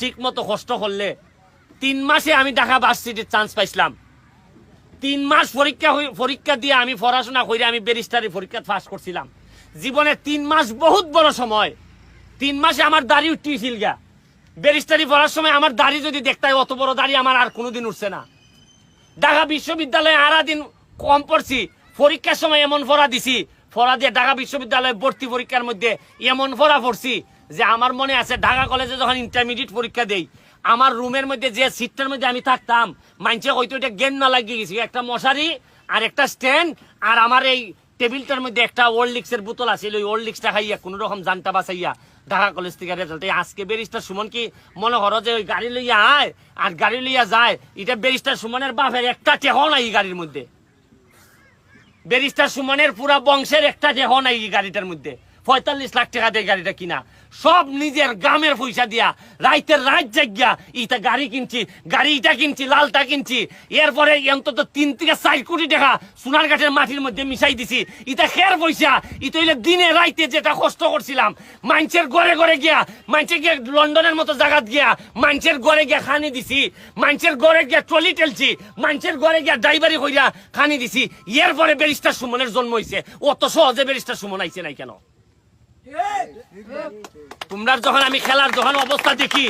ঠিক মতো কষ্ট করলে তিন মাসে আমি ঢাকা ভার্সিটির চান্স পাইছিলাম। তিন মাস পরীক্ষা পরীক্ষা দিয়ে আমি পড়াশোনা করে আমি ব্যারিস্টারি পরীক্ষা পাস করছিলাম। জীবনে তিন মাস বহুত বড় সময়। তিন মাসে আমার দাড়ি উঠিয়েছিল গা। ব্যারিস্টারি পড়ার সময় আমার দাড়ি যদি দেখতে হয়, অত বড় দাড়ি আমার আর কোনোদিন উঠছে না। ঢাকা বিশ্ববিদ্যালয়ে আড়া দিন কম পড়ছি। পরীক্ষার সময় এমন পড়া দিছি। পড়া দিয়ে ঢাকা বিশ্ববিদ্যালয়ে ভর্তি পরীক্ষার মধ্যে এমন পড়া পড়ছি। যে আমার মনে আছে ঢাকা কলেজে যখন ইন্টারমিডিয়েট পরীক্ষা দেই, আমার রুমের মধ্যে যে সিটটার মধ্যে আমি থাকতাম মানছে হয়তো এটা জ্ঞান না লাগিয়ে গেছি। একটা মশারি আর একটা স্ট্যান্ড আর আমার এই টেবিলটার মধ্যে একটা ওল্ড লিক্সের বোতল আছিল ওই ওল্ড লিক্সটা খাইয়া কোনো রকম জানটা বাঁচাইয়া ঢাকা কলেজ থেকে রেজাল্ট এই আজকে বেরিস্টার সুমন কি মনে করো যে ওই গাড়ি লইয়া আয় আর গাড়ি লইয়া যায়, এটা ব্যারিস্টার সুমনের বাপের একটা টেহ নাই গাড়ির মধ্যে। বেরিস্টার সুমনের পুরা বংশের একটা টেহ নাই এই গাড়িটার মধ্যে। পঁয়তাল্লিশ লাখ টাকা দিয়ে গাড়িটা কিনা। সব নিজের গ্রামের পয়সা দিয়া, রাইতের রাত জাগিয়া ইটা গাড়ি কিনছি, গাড়ি ইটা কিনছি, লালটা কিনছি। এরপরে অন্তত তিন থেকে চার কোটি টাকা সোনার ঘাটের মাটির মধ্যে মিশাই দিছি। ইটা খের পয়সা, ইটা হইলে দিনে রাইতে যেটা কষ্ট করছিলাম। মানুষের ঘরে ঘরে গিয়া মানুষের গিয়া লন্ডনের মতো জায়গাত গিয়া, মানুষের ঘরে গিয়া খানি দিছি। মানুষের ঘরে গিয়া ট্রলি টেলছি, মানুষের ঘরে গিয়া ড্রাইভারি কইরা খানি দিছি। এরপরে ব্যারিস্টার সুমনের জন্ম হইছে। অত সহজে ব্যারিস্টার সুমন আইছে নাই কেন? তোমরা যখন আমি খেলার যখন অবস্থা দেখি